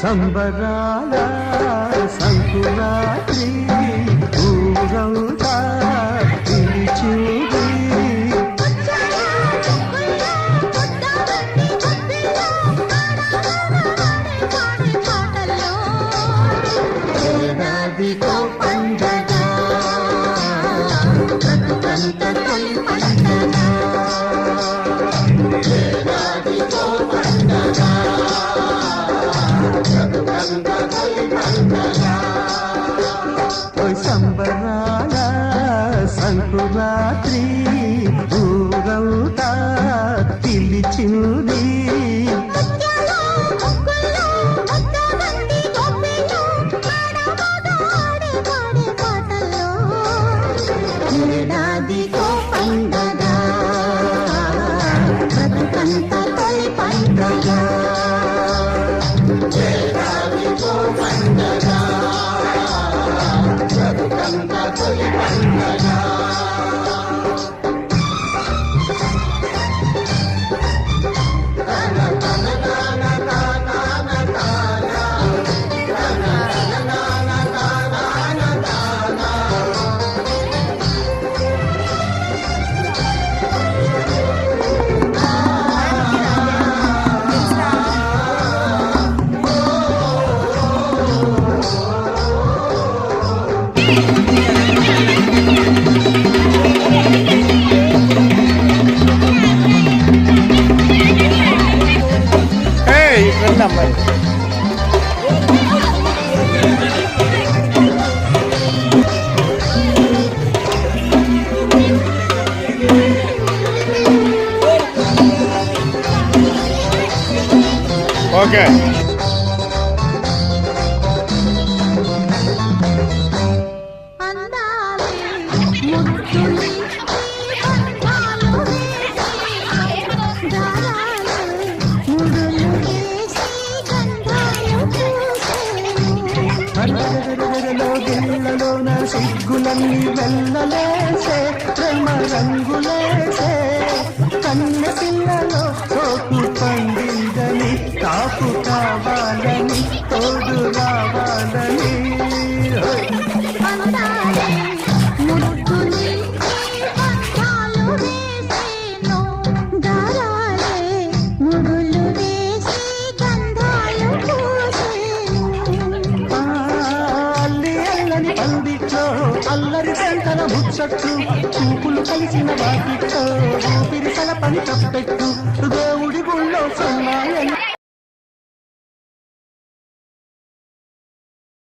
సంబరాల సంకురాత్రి ఊరంతా పిలిచింది ఏడాదికో సంబరాల సంకురాత్రి ఊరంతా పిలిచింది. number. Okay. అమ్మాయి సిగ్గులన్నీ వెళ్ళలేసే ప్రేమ రంగులేసే కన్న పిల్లలో సోకు పండిందని కాపు కావాలని తోడు రావాలి. అల్లరి ముచ్చట్టు. చూపులు కలిసిన వాటితో ఊపిరి తల పని తప్పెట్టు దేవుడి గుళ్ళో సన్నాయని